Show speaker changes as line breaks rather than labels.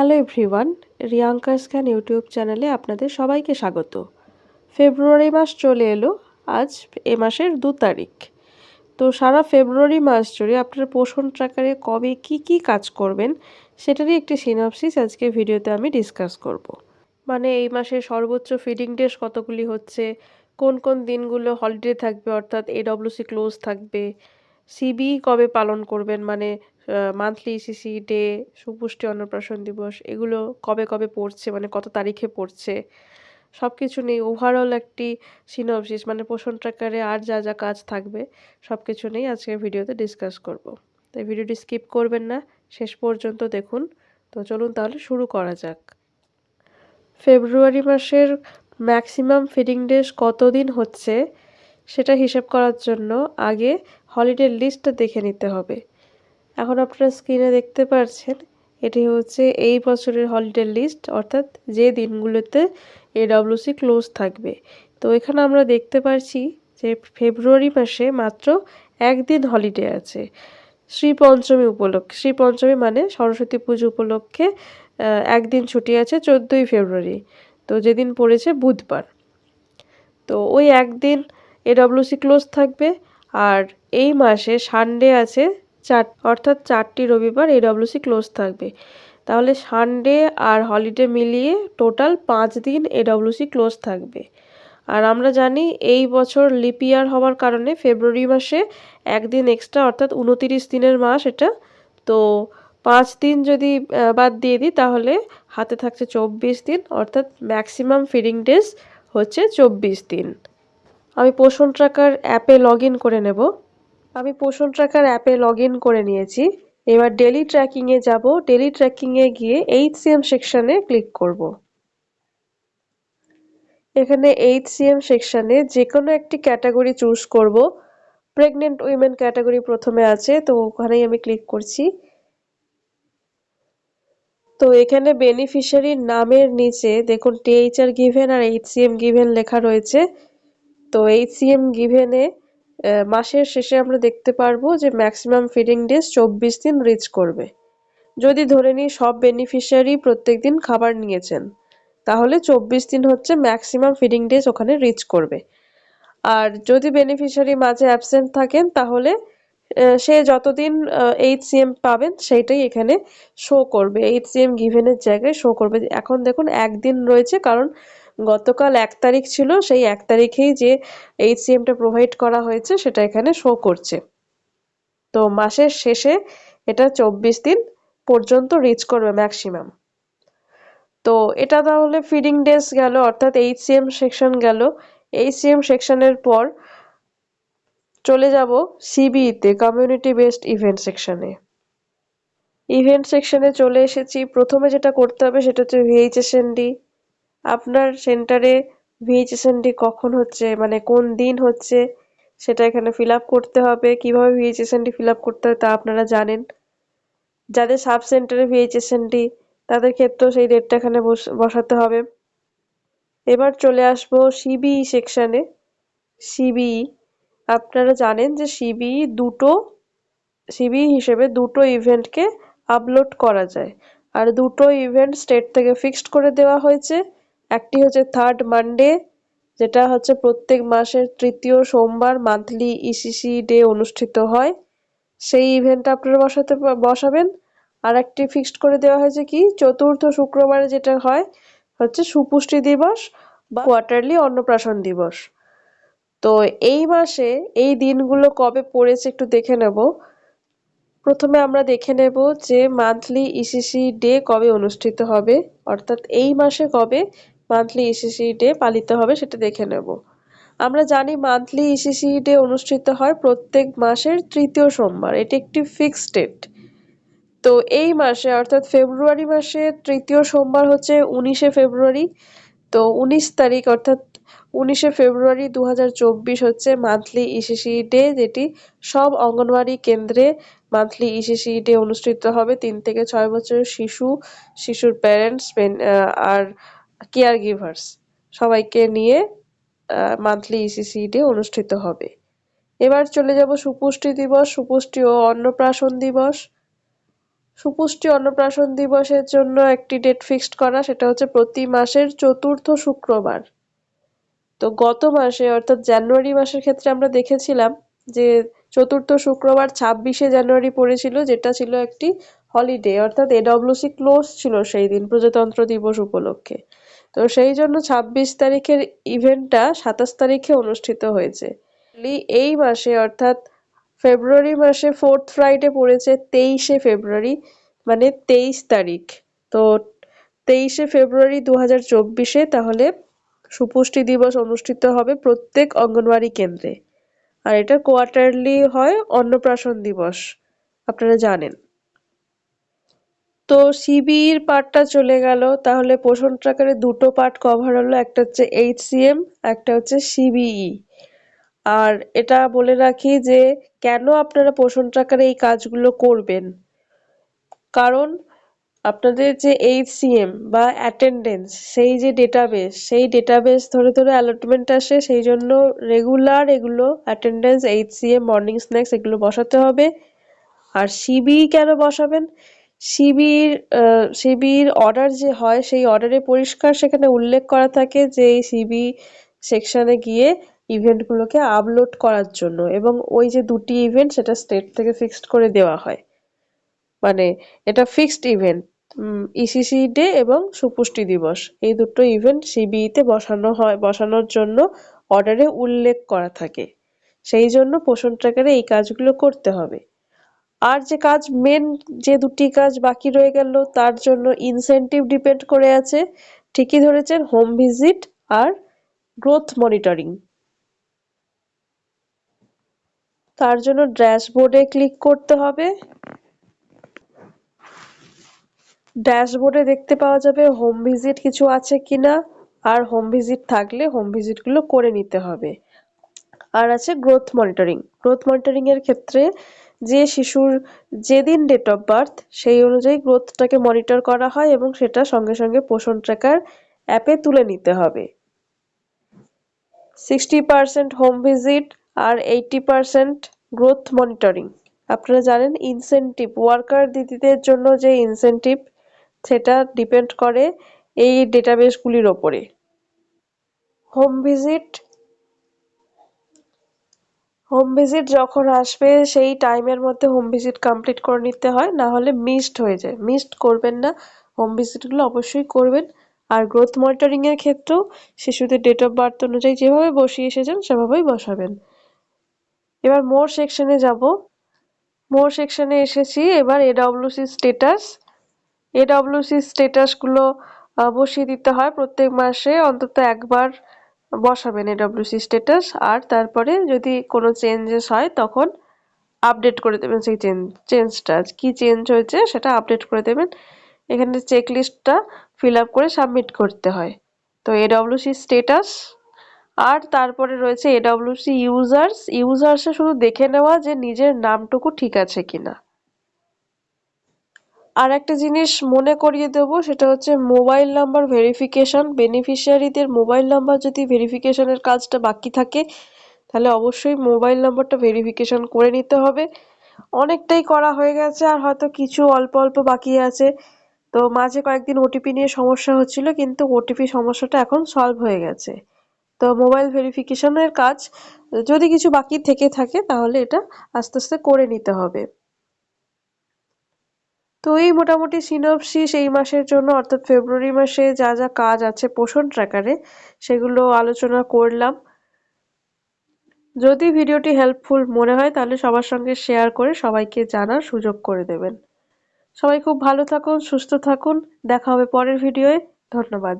Hello everyone Riyanka scan YouTube চ্যানেলে আপনাদের সবাইকে স্বাগত ফেব্রুয়ারি মাস চলে এলো, আজ এ মাসের দু তারিখ তো সারা ফেব্রুয়ারি মাস জুড়ে আপনার পোষণ ট্র্যাকারে কবে কি কি কাজ করবেন সেটারই একটি সিনপসিস আজকে ভিডিওতে আমি ডিসকাস করব। মানে এই মাসে সর্বোচ্চ ফিডিং ডেস কতগুলি হচ্ছে, কোন কোন দিনগুলো হলিডে থাকবে, অর্থাৎ এডব্লিউসি ক্লোজ থাকবে সিবি কবে পালন করবেন মানে মান্থলি ইসিসি ডে সুপুষ্টি অন্নপ্রাশন দিবস, এগুলো কবে কবে পড়ছে মানে কত তারিখে পড়ছে সব কিছু নেই ওভারঅল একটি সিনপসিস মানে পোষণ ট্র্যাকারে আর যা যা কাজ থাকবে সব কিছু নেই আজকে ভিডিওতে ডিসকাস করব। তাই ভিডিওটি স্কিপ করবেন না, শেষ পর্যন্ত দেখুন। তো চলুন তাহলে শুরু করা যাক। ফেব্রুয়ারি মাসের ম্যাক্সিমাম ফিডিং ডেজ কতদিন হচ্ছে, সেটা হিসেব করার জন্য আগে হলিডে লিস্টটা দেখে নিতে হবে। এখন আপনারা স্ক্রিনে দেখতে পাচ্ছেন এটি হচ্ছে এই বছরের হলিডে লিস্ট অর্থাৎ যে দিনগুলোতে এডব্লিউসি ক্লোজ থাকবে। তো এখানে আমরা দেখতে পাচ্ছি যে ফেব্রুয়ারি মাসে মাত্র একদিন হলিডে আছে। শ্রী পঞ্চমী উপলক্ষে, শ্রী পঞ্চমী মানে সরস্বতী পুজো উপলক্ষে একদিন ছুটি আছে চোদ্দোই ফেব্রুয়ারি তো যেদিন পড়েছে বুধবার। তো ওই একদিন এডব্লিউসি ক্লোজ থাকবে, আর এই মাসে সানডে আছে চার, অর্থাৎ চারটি রবিবার এডব্লিউসি ক্লোজ থাকবে। তাহলে সানডে আর হলিডে মিলিয়ে টোটাল পাঁচ দিন এডব্লিউসি ক্লোজ থাকবে। আর আমরা জানি এই বছর লিপিয়ার হওয়ার কারণে ফেব্রুয়ারি মাসে একদিন এক্সট্রা অর্থাৎ উনতিরিশ দিনের মাস এটা। তো পাঁচ দিন যদি বাদ দিয়ে দিই, তাহলে হাতে থাকছে চব্বিশ দিন, অর্থাৎ ম্যাক্সিমাম ফিডিং ডেজ হচ্ছে চব্বিশ দিন। আমি পোষণ ট্রাকার অ্যাপে লগ করে নেব। আমি পোষণ ট্র্যাকার অ্যাপে লগ করে নিয়েছি। এবার ডেলি ট্র্যাকিংয়ে যাব। ডেলি ট্র্যাকিংয়ে গিয়ে এইচসিএম সেকশানে ক্লিক করব। এখানে এইচসিএম সেকশানে যে কোনো একটি ক্যাটাগরি চুজ করব। প্রেগনেন্ট উইমেন ক্যাটাগরি প্রথমে আছে, তো ওখানেই আমি ক্লিক করছি। তো এখানে বেনিফিশিয়ারির নামের নিচে দেখুন টিএইচআর গিভেন আর এইচসিএম গিভেন লেখা রয়েছে। তো এইচসিএম গিভেনে মাসের শেষে আমরা দেখতে পারব যে ম্যাক্সিমাম ফিডিং ডেজ চব্বিশ দিন রিচ করবে। যদি ধরে নিই সব বেনিফিশিয়ারি প্রত্যেক দিন খাবার নিয়েছেন, তাহলে চব্বিশ দিন হচ্ছে ম্যাক্সিমাম ফিডিং ডেজ ওখানে রিচ করবে। আর যদি বেনিফিশিয়ারি মাঝে অ্যাবসেন্ট থাকেন, তাহলে সে যতদিন এইচ সিএম পাবেন, সেইটাই এখানে শো করবে। এইচ সিএম গিভেনের জায়গায় শো করবে। এখন দেখুন একদিন রয়েছে, কারণ গতকাল এক তারিখ ছিল, সেই এক তারিখেই যে এইচসিএমটা প্রোভাইড করা হয়েছে সেটা এখানে শো করছে। তো মাসের শেষে এটা চব্বিশ দিন পর্যন্ত রিচ করবে ম্যাক্সিমাম তো এটা তাহলে ফিডিং ডেজ গেল, অর্থাৎ এইচসিএম সেকশন গেল। এইচসিএম সেকশনের পর চলে যাব সিবিইতে কমিউনিটি বেসড ইভেন্ট সেকশনে ইভেন্ট সেকশনে চলে এসেছি। প্রথমে যেটা করতে হবে সেটা হচ্ছে ভিএইচএসএনডি আপনার সেন্টারে ভিএইচএসএনডি কখন হচ্ছে? মানে কোন দিন হচ্ছে? সেটা এখানে ফিল করতে হবে। কীভাবে ভিএইচএসএনডি ফিল করতে হয় তা আপনারা জানেন। যাদের সাব সেন্টারে ভিএইচএসএনডি তাদের ক্ষেত্রেও সেই ডেটটা এখানে বসাতে হবে। এবার চলে আসব সিবিই সেকশানে সিবিই আপনারা জানেন যে সিবিই দুটো সিবিই হিসেবে দুটো ইভেন্টকে আপলোড করা যায়। আর দুটো ইভেন্ট স্টেট থেকে ফিক্সড করে দেওয়া হয়েছে। একটি হচ্ছে থার্ড মানডে যেটা হচ্ছে প্রত্যেক মাসের তৃতীয় সোমবার মান্থলি ইসিসি ডে অনুষ্ঠিত হয়। সেই ইভেন্টটা আপনারা বসাতে, বসাবেন। আর একটি ফিক্সড করে দেওয়া হয়েছে কি, চতুর্থ শুক্রবারে যেটা হয়, হচ্ছে সুপুষ্টি দিবস বা কোয়ার্টারলি অন্নপ্রাশন দিবস। তো এই মাসে এই দিনগুলো কবে পড়েছে একটু দেখে নেব। প্রথমে আমরা দেখে নেব যে মান্থলি ইসিসি ডে কবে অনুষ্ঠিত হবে, অর্থাৎ এই মাসে কবে মান্থলি ইসিসি ডে পালিত হবে, সেটা দেখে নেব। আমরা জানি মান্থলি ইসিসি ডে অনুষ্ঠিত হয় প্রত্যেক মাসের তৃতীয় সোমবার, এটি একটি ফিক্সড ডেট তো এই মাসে, অর্থাৎ ফেব্রুয়ারি মাসে তৃতীয় সোমবার হচ্ছে উনিশে ফেব্রুয়ারি, তো উনিশ তারিখ, অর্থাৎ উনিশে ফেব্রুয়ারি দু হচ্ছে মান্থলি ইসিসি ডে যেটি সব অঙ্গনওয়াড়ি কেন্দ্রে মান্থলি ইসিসি ডে অনুষ্ঠিত হবে। তিন থেকে ছয় বছরের শিশু, শিশুর প্যারেন্টস আর কেয়ার গিভার্স। সবাইকে নিয়ে মান্থলি ইসিসি ডে অনুষ্ঠিত হবে। এবার চলে যাব সুপুষ্টি দিবস, সুপুষ্টি ও অন্নপ্রাশন দিবস। সুপুষ্টি অন্নপ্রাশন দিবসের জন্য একটি ডেট ফিক্সড করা, সেটা হচ্ছে প্রতি মাসের চতুর্থ শুক্রবার। তো গত মাসে, অর্থাৎ জানুয়ারি মাসের ক্ষেত্রে আমরা দেখেছিলাম যে চতুর্থ শুক্রবার ছাব্বিশে জানুয়ারি পড়েছিল, যেটা ছিল একটি হলিডে অর্থাৎ এডব্লিউসি ক্লোজ ছিল সেই দিন, প্রজাতন্ত্র দিবস উপলক্ষে। তো সেই জন্য ছাব্বিশ তারিখের ইভেন্টটা সাতাশ তারিখে অনুষ্ঠিত হয়েছে। এই মাসে অর্থাৎ ফেব্রুয়ারি মাসে ফোর্থ ফ্রাইডে পড়েছে তেইশে ফেব্রুয়ারি মানে তেইশ তারিখ। তো তেইশে ফেব্রুয়ারি দু হাজার চব্বিশে তাহলে সুপুষ্টি দিবস অনুষ্ঠিত হবে প্রত্যেক অঙ্গনওয়াড়ি কেন্দ্রে। আর এটা কোয়ার্টারলি হয় অন্নপ্রাশন দিবস, আপনারা জানেন। তো সিবির পার্টটা চলে গেল। তাহলে পোষণ ট্রাকারে দুটো পার্ট কভার হলো, একটা হচ্ছে এইচ এইচসিএম একটা হচ্ছে সিবিই আর এটা বলে রাখি যে, কেন আপনারা পোষণ ট্রাকারে এই কাজগুলো করবেন? কারণ আপনাদের যে এইচসিএম বা অ্যাটেন্ডেন্স সেই যে ডেটাবেস সেই ডেটাবেস ধরে ধরে অ্যালটমেন্ট আসে, সেই জন্য রেগুলার এগুলো অ্যাটেন্ডেন্স এইচসিএম মর্নিং স্ন্যাক্স এগুলো বসাতে হবে। আর সিবি কেন বসাবেন? সিবির শিবির অর্ডার যে হয়, সেই অর্ডারে পরিষ্কার সেখানে উল্লেখ করা থাকে যে এই সিবি সেকশনে গিয়ে ইভেন্টগুলোকে আপলোড করার জন্য এবং ওই যে দুটি ইভেন্ট সেটা স্টেট থেকে ফিক্সড করে দেওয়া হয়। মানে এটা ফিক্সড ইভেন্ট ইসিসি ডে এবং সুপুষ্টি দিবস। এই দুটো ইভেন্ট সিবিইতে বসানো হয়, বসানোর জন্য অর্ডারে উল্লেখ করা থাকে। সেই জন্য পোষণ ট্র্যাকারে এই কাজগুলো করতে হবে। আর যে কাজ মেন যে দুটি কাজ বাকি রয়ে গেল, তার জন্য ইনসেন্টিভ ডিপেন্ড করে আছে। ঠিকই ধরেছেন হোম ভিজিট আর গ্রোথ মনিটরিং তার জন্য ড্যাশবোর্ডে ক্লিক করতে হবে। ড্যাশবোর্ডে দেখতে পাওয়া যাবে হোম ভিজিট কিছু আছে কিনা, আর হোম ভিজিট থাকলে হোম ভিজিটগুলো করে নিতে হবে। আর আছে গ্রোথ মনিটরিং গ্রোথ মনিটরিং এর ক্ষেত্রে যে শিশুর যেদিন ডেট অফ বার্থ সেই অনুযায়ী গ্রোথটাকে মনিটর করা হয় এবং সেটা সঙ্গে সঙ্গে পোষণ ট্র্যাকার অ্যাপে তুলে নিতে হবে। সিক্সটি পার্সেন্ট হোম ভিজিট আর এইটি পার্সেন্ট গ্রোথ মনিটরিং আপনারা জানেন ইনসেন্টিভ ওয়ার্কার দিদিদের জন্য যে ইনসেন্টিভ সেটা ডিপেন্ড করে এই ডেটাবেসগুলির ওপরে। হোম ভিজিট হোম ভিজিট যখন আসবে, সেই টাইমের মধ্যে হোম ভিজিট কমপ্লিট করে নিতে হয় না হলে মিসড হয়ে যায়। মিসড করবেন না। হোম ভিজিটগুলো অবশ্যই করবেন। আর গ্রোথ মনিটরিং এর ক্ষেত্রেও শিশুদের ডেট অফ বার্থ অনুযায়ী যেভাবে বসিয়ে এসেছেন, সেভাবেই বসাবেন। এবার মোর সেকশনে যাব। মোর সেকশনে এসেছি। এবার এডব্লিউসি স্টেটাস এডব্লিউসি স্টেটাসগুলো বসিয়ে দিতে হয় প্রত্যেক মাসে। অন্তত একবার বসাবেন এডব্লিউসি স্টেটাস আর তারপরে যদি কোনো চেঞ্জেস হয়, তখন আপডেট করে দেবেন সেই চেঞ্জ চেঞ্জটা কি চেঞ্জ হয়েছে সেটা আপডেট করে দেবেন। এখানে চেক লিস্টটা ফিল আপ করে সাবমিট করতে হয়। তো এডব্লিউসি স্টেটাস আর তারপরে রয়েছে এডব্লিউসি ইউজার্স ইউজার্সে শুধু দেখে নেওয়া যে নিজের নামটুকু ঠিক আছে কিনা। আর একটা জিনিস মনে করিয়ে দেবো, সেটা হচ্ছে মোবাইল নাম্বার ভেরিফিকেশন। বেনিফিশিয়ারিদের মোবাইল নাম্বার যদি ভেরিফিকেশানের কাজটা বাকি থাকে, তাহলে অবশ্যই মোবাইল নাম্বারটা ভেরিফিকেশান করে নিতে হবে। অনেকটাই করা হয়ে গেছে, আর হয়তো কিছু অল্প অল্প বাকি আছে। তো মাঝে কয়েকদিন ওটিপি নিয়ে সমস্যা হচ্ছিল, কিন্তু ওটিপি সমস্যাটা এখন সলভ হয়ে গেছে। তো মোবাইল ভেরিফিকেশনের কাজ যদি কিছু বাকি থেকে থাকে, তাহলে এটা আস্তে আস্তে করে নিতে হবে। তো এই মোটামুটি সিনপসিস এই মাসের জন্য, অর্থাৎ ফেব্রুয়ারি মাসে যা যা কাজ আছে পোষণ ট্র্যাকারে সেগুলো আলোচনা করলাম। যদি ভিডিওটি হেল্পফুল মনে হয়, তাহলে সবার সঙ্গে শেয়ার করে সবাইকে জানার সুযোগ করে দেবেন। সবাই খুব ভালো থাকুন, সুস্থ থাকুন। দেখা হবে পরের ভিডিওয়ে। ধন্যবাদ।